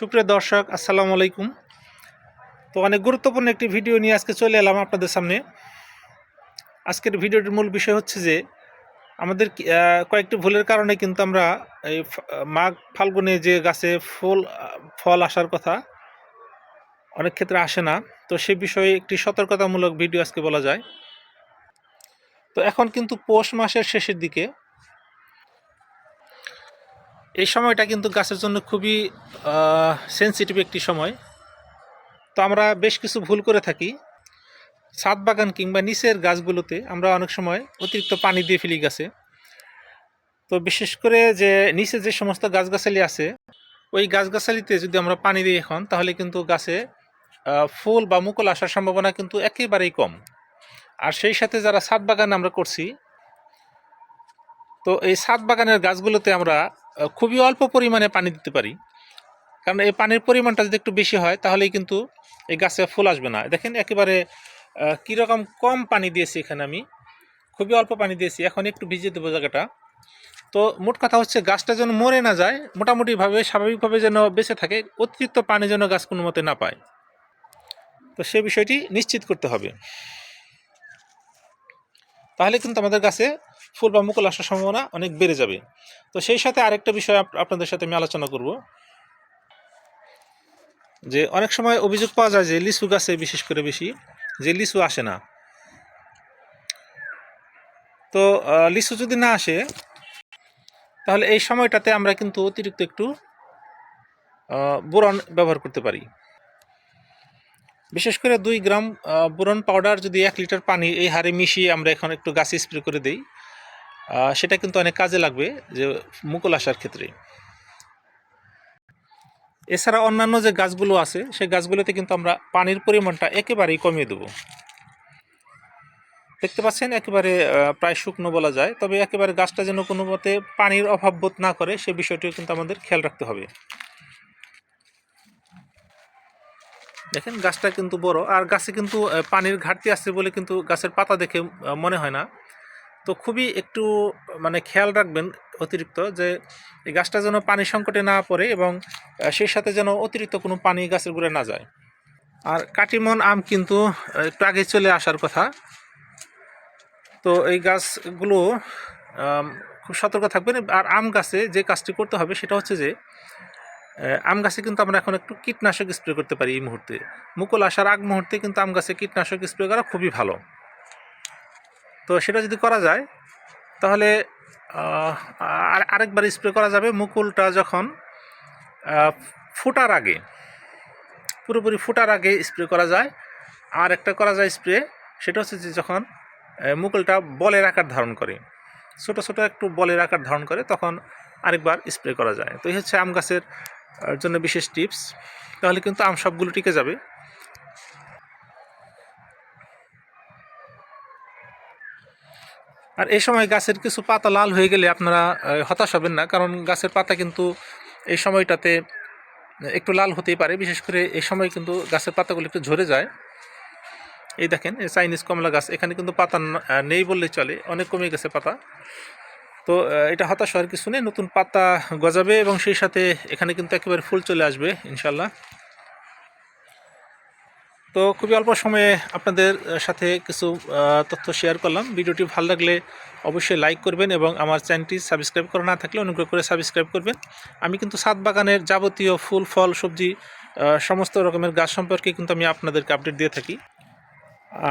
সুপ্রিয় দর্শক, আসসালামু আলাইকুম। তো অনেক গুরুত্বপূর্ণ একটি ভিডিও নিয়ে আজকে চলে এলাম আপনাদের সামনে। আজকের ভিডিওটির মূল বিষয় হচ্ছে যে, আমাদের কয়েকটি ভুলের কারণে কিন্তু আমরা এই মাঘ, ফাল্গুনে যে গাছে ফুল ফল আসার কথা অনেক ক্ষেত্রে আসে না। তো সে বিষয়ে একটি সতর্কতামূলক ভিডিও আজকে বলা যায়। তো এখন কিন্তু পৌষ মাসের শেষের দিকে এই সময়টা কিন্তু গাছের জন্য খুবই সেন্সিটিভ একটি সময়। তো আমরা বেশ কিছু ভুল করে থাকি। ছাদ বাগান কিংবা নিচের গাছগুলোতে আমরা অনেক সময় অতিরিক্ত পানি দিয়ে ফেলি গাছে। তো বিশেষ করে যে নিচে যে সমস্ত গাছগাছালি আছে, ওই গাছগাছালিতে যদি আমরা পানি দিই এখন, তাহলে কিন্তু গাছে ফুল বা মুকুল আসার সম্ভাবনা কিন্তু একেবারেই কম। আর সেই সাথে যারা ছাদ বাগান আমরা করছি, তো এই ছাদ বাগানের গাছগুলোতে আমরা খুবই অল্প পরিমাণে পানি দিতে পারি। কারণ এই পানির পরিমাণটা যদি একটু বেশি হয়, তাহলেই কিন্তু এই গাছে ফুল আসবে না। দেখেন একেবারে কীরকম কম পানি দিয়েছি এখানে আমি। খুবই অল্প পানি দিয়েছি। এখন একটু ভিজিয়ে দেবো জায়গাটা। তো মোট কথা হচ্ছে, গাছটা যেন মরে না যায়, মোটামুটিভাবে, স্বাভাবিকভাবে যেন বেঁচে থাকে, অতিরিক্ত পানি যেন গাছ কোনো মতে না পায়। তো সে বিষয়টি নিশ্চিত করতে হবে। তাহলে কিন্তু আমাদের গাছে ফুল বা মুকুল আসার সম্ভাবনা অনেক বেড়ে যাবে। তো সেই সাথে আরেকটা বিষয় আপনাদের সাথে আমি আলোচনা করব। যে অনেক সময় অভিযোগ পাওয়া যায় যে লিচু গাছে বিশেষ করে বেশি, যে লিচু আসে না। তো লিচু যদি না আসে, তাহলে এই সময়টাতে আমরা কিন্তু অতিরিক্ত একটু বোরন ব্যবহার করতে পারি। বিশেষ করে দুই গ্রাম বোরন পাউডার যদি এক লিটার পানি এই হারে মিশিয়ে আমরা এখন একটু গাছে স্প্রে করে দিই সেটা কিন্তু অনেক কাজে লাগবে যে মুকুল আসার ক্ষেত্রে। এছাড়া অন্যান্য যে গাছগুলো আছে, সেই গাছগুলোতে কিন্তু আমরা পানির পরিমাণটা একেবারেই কমিয়ে দেব। দেখতে পাচ্ছেন, একেবারে প্রায় শুকনো বলা যায়, তবে একেবারে গাছটা যেন কোনো মতে পানির অভাব বোধ না করে, সে বিষয়টিও কিন্তু আমাদের খেয়াল রাখতে হবে। দেখেন, গাছটা কিন্তু বড়, আর গাছে কিন্তু পানির ঘাটতি আছে বলে কিন্তু গাছের পাতা দেখে মনে হয় না। তো খুবই একটু মানে খেয়াল রাখবেন অতিরিক্ত যে এই গাছটা যেন পানি সংকটে না পড়ে এবং সেই সাথে যেন অতিরিক্ত কোনো পানি গাছের গুঁড়ে না যায়। আর কাটিমন আম কিন্তু একটু আগে চলে আসার কথা। তো এই গাছগুলো খুব সতর্ক থাকবেন। আর আম গাছে যে কাজটি করতে হবে সেটা হচ্ছে যে আম গাছে কিন্তু আমরা এখন একটু কীটনাশক স্প্রে করতে পারি এই মুহূর্তে। মুকুল আসার আগ মুহূর্তে কিন্তু আম গাছে কীটনাশক স্প্রে করা খুবই ভালো। তো সেটা যদি করা যায়, তাহলে আর, আরেকবার স্প্রে করা যাবে মুকুলটা যখন ফোটার আগে। পুরোপুরি ফোটার আগে স্প্রে করা যায়। আর একটা করা যায় স্প্রে সেটা হচ্ছে যে যখন মুকুলটা বলের আকার ধারণ করে। ছোট ছোট একটু বলের আকার ধারণ করে, তখন আরেকবার স্প্রে করা যায়। তো এই হচ্ছে আম গাছের জন্য বিশেষ টিপস তাহলে কিন্তু আম সবগুলো টিকে যাবে। আর এই সময় গাছের কিছু পাতা লাল হয়ে গেলে আপনারা হতাশ হবেন না, কারণ গাছের পাতা কিন্তু এই সময়টাতে একটু লাল হতেই পারে। বিশেষ করে এই সময় কিন্তু গাছের পাতাগুলো একটু ঝরে যায়। এই দেখেন চাইনিজ কমলা গাছ, এখানে কিন্তু পাতা নেই বললেই চলে, অনেক কমে গেছে পাতা। তো এটা হতাশ হওয়ার কিছু নেই, নতুন পাতা গজাবে এবং সেই সাথে এখানে কিন্তু একেবারে ফুল চলে আসবে ইনশাল্লাহ তো খুবই অল্প সময়ে আপনাদের সাথে কিছু তথ্য শেয়ার করলাম। ভিডিওটি ভালো লাগলে অবশ্যই লাইক করবেন এবং আমার চ্যানেলটি সাবস্ক্রাইব করা না থাকলে অনুগ্রহ করে সাবস্ক্রাইব করবেন। আমি কিন্তু সাত বাগানের যাবতীয় ফুল, ফল, সবজি সমস্ত রকমের গাছ সম্পর্কে কিন্তু আমি আপনাদেরকে আপডেট দিয়ে থাকি।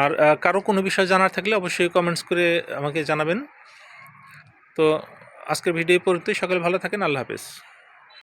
আর কারও কোনো বিষয় জানার থাকলে অবশ্যই কমেন্টস করে আমাকে জানাবেন। তো আজকের ভিডিও পর্যন্তই। সকলে ভালো থাকেন। আল্লাহ হাফেজ।